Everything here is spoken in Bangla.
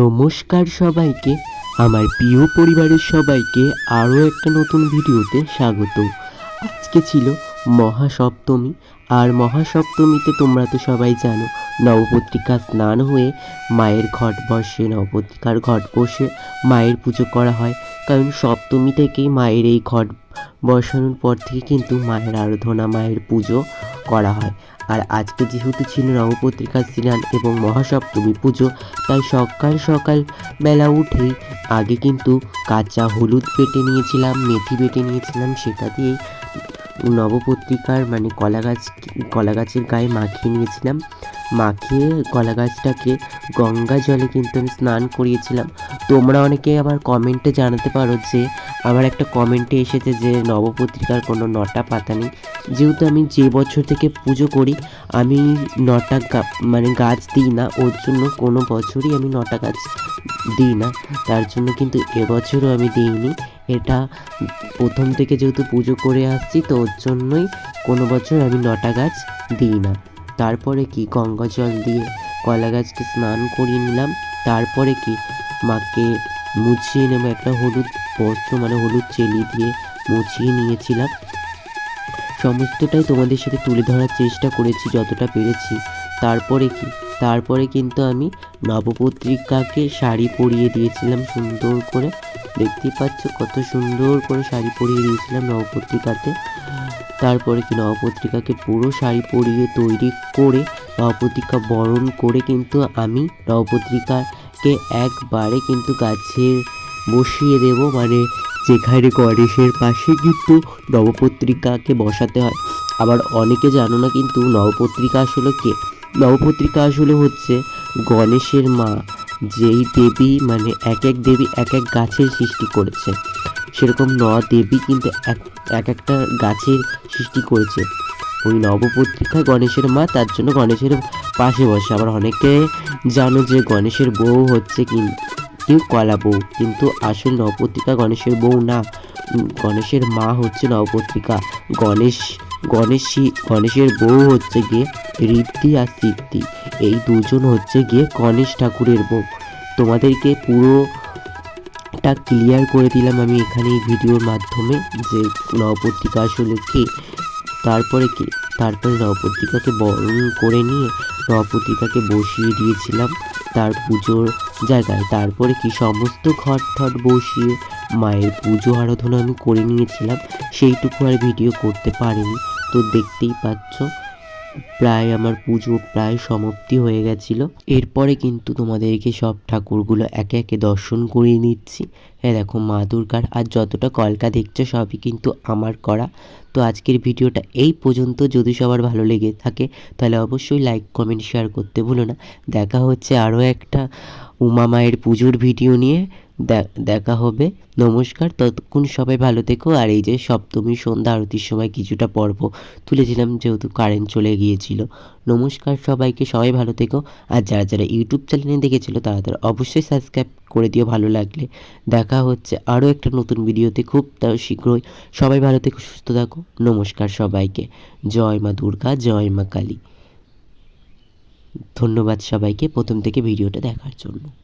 নমস্কার সবাইকে। আমার প্রিয় পরিবারের সবাইকে আরও একটা নতুন ভিডিওতে স্বাগত। আজকে ছিল মহাসপ্তমী, আর মহাসপ্তমীতে তোমরা তো সবাই জানো, নবপত্রিকা স্নান হয়ে মায়ের ঘট বসে, নবপত্রিকার ঘট বসে মায়ের পুজো করা হয়। কারণ সপ্তমী থেকেই মায়ের এই ঘট বসানোর পর থেকে কিন্তু মায়ের আরাধনা, মায়ের পুজো করা হয়। আর আজকে যেহেতু ছিল নবপত্রিকা স্নান এবং মহাসপ্তমী পুজো, তাই সকাল সকাল বেলা উঠেই আগে কিন্তু কাঁচা হলুদ বেটে নিয়েছিলাম, মেথি বেটে নিয়েছিলাম, সেটা দিয়েই নবপত্রিকার মানে কলা গাছ কলা গাছের গায়ে মাখিয়ে নিয়েছিলাম। মাখিয়ে কলা গাছটাকে গঙ্গা জলে কিন্তু আমি স্নান করিয়েছিলাম। তোমরা অনেকে আবার কমেন্টে জানাতে পারো যে আমার একটা কমেন্টে এসেছে যে নবপত্রিকার কোনো নটা পাতা নেই। যেহেতু আমি যে বছর থেকে পুজো করি, আমি নটা মানে গাছ দিই না। ওর জন্য কোনো বছরই আমি নটা গাছ দিই না। তার জন্য কিন্তু এবছরও আমি দিইনি। এটা প্রথম থেকে যেহেতু পুজো করে আসছি, তো ওর জন্যই কোনো বছর আমি নটা গাছ দিই না। তারপরে কি, গঙ্গা জল দিয়ে কলা গাছকে স্নান করিয়ে নিলাম। তারপরে কি, মাকে মুছিয়ে নেব একটা হলুদ বস্ত্র মানে হলুদ চেলি দিয়ে মুছিয়ে নিয়েছিলাম। সমস্তটাই তোমাদের সাথে তুলে ধরার চেষ্টা করেছি যতটা পেরেছি। তারপরে কি? তারপরে কিন্তু আমি নবপত্রিকাকে শাড়ি পরিয়ে দিয়েছিলাম সুন্দর করে। দেখতেই পাচ্ছ কত সুন্দর করে শাড়ি পরিয়ে দিয়েছিলাম নবপত্রিকাতে। তারপরে কি? নবপত্রিকাকে পুরো শাড়ি পরিয়ে তৈরি করে, নবপত্রিকা বরণ করে কিন্তু আমি নবপত্রিকাকে একবারে কিন্তু গাছের বসিয়ে দেব। মানে যেখানে গণেশের পাশে কিন্তু নবপত্রিকাকে বসাতে হয়। আবার অনেকে জানো না কিন্তু নবপত্রিকা আসলে কে? নবপত্রিকা আসলে হচ্ছে গণেশের মা, যেই দেবী মানে এক এক দেবী এক এক গাছের সৃষ্টি করেছে। সেরকম ন দেবী কিন্তু এক এক একটা গাছের সৃষ্টি করেছে। ওই নবপত্রিকা গণেশের মা, তার জন্য গণেশের পাশে বসে। আবার অনেকে জানো যে গণেশের বউ হচ্ছে কি কেউ কলা বউ, কিন্তু আসল নবপত্রিকা গণেশের বউ না। গণেশের মা হচ্ছে নবপত্রিকা। গণেশ, গণেশী, গণেশের বউ হচ্ছে গিয়ে ঋদ্ধি আর সিদ্ধি। এই দুজন হচ্ছে গিয়ে গণেশ ঠাকুরের বউ। তোমাদেরকে পুরোটা ক্লিয়ার করে দিলাম আমি এখানে এই ভিডিওর মাধ্যমে যে নবপত্রিকা আসলে কি। তারপরে কি? তারপরে নবপত্রিকাকে বরণ করে নিয়ে নবপত্রিকাকে বসিয়ে দিয়েছিলাম। তার পুজোর জায়গায়। তারপরে কি সমস্ত ঘট ঠট বসিয়ে মায়ের পুজো আরাধনা আমি করে নিয়েছিলাম, সেইটুকু আর ভিডিও করতে পারিনি। তো দেখতেই পাচ্ছ, প্রায় আমার পুজো প্রায় সমাপ্তি হয়ে গেছিল। এরপরে কিন্তু তোমাদেরকে সব ঠাকুরগুলো একে একে দর্শন করিয়ে নিচ্ছি। হ্যাঁ দেখো, মা দুর্গার আর যতটা কলকা দেখছ সবই কিন্তু আমার করা। তো আজকের ভিডিওটা এই পর্যন্ত। যদি সবার ভালো লেগে থাকে, তাহলে অবশ্যই লাইক কমেন্ট শেয়ার করতে ভুলো না। দেখা হচ্ছে আরও একটা উমা মায়ের পুজোর ভিডিও নিয়ে। দেখা হবে। নমস্কার, ততক্ষণ সবাই ভালো থেকো। আর এই যে সপ্তমী সন্ধ্যা আরতির সময় কিছুটা পর্ব তুলেছিলাম, যেহেতু কারেন্ট চলে গিয়েছিল। নমস্কার সবাইকে, সবাই ভালো থেকো। আর যারা যারা ইউটিউব চ্যানেলে দেখেছিলো, তারা তারা অবশ্যই সাবস্ক্রাইব করে দিও ভালো লাগলে। দেখা হচ্ছে আরও একটা নতুন ভিডিওতে খুব তার শীঘ্রই। সবাই ভালো থেকো, সুস্থ থাকো। নমস্কার সবাইকে। জয় মা দুর্গা, জয় মা কালী। ধন্যবাদ সবাইকে প্রথম থেকে ভিডিওটা দেখার জন্য।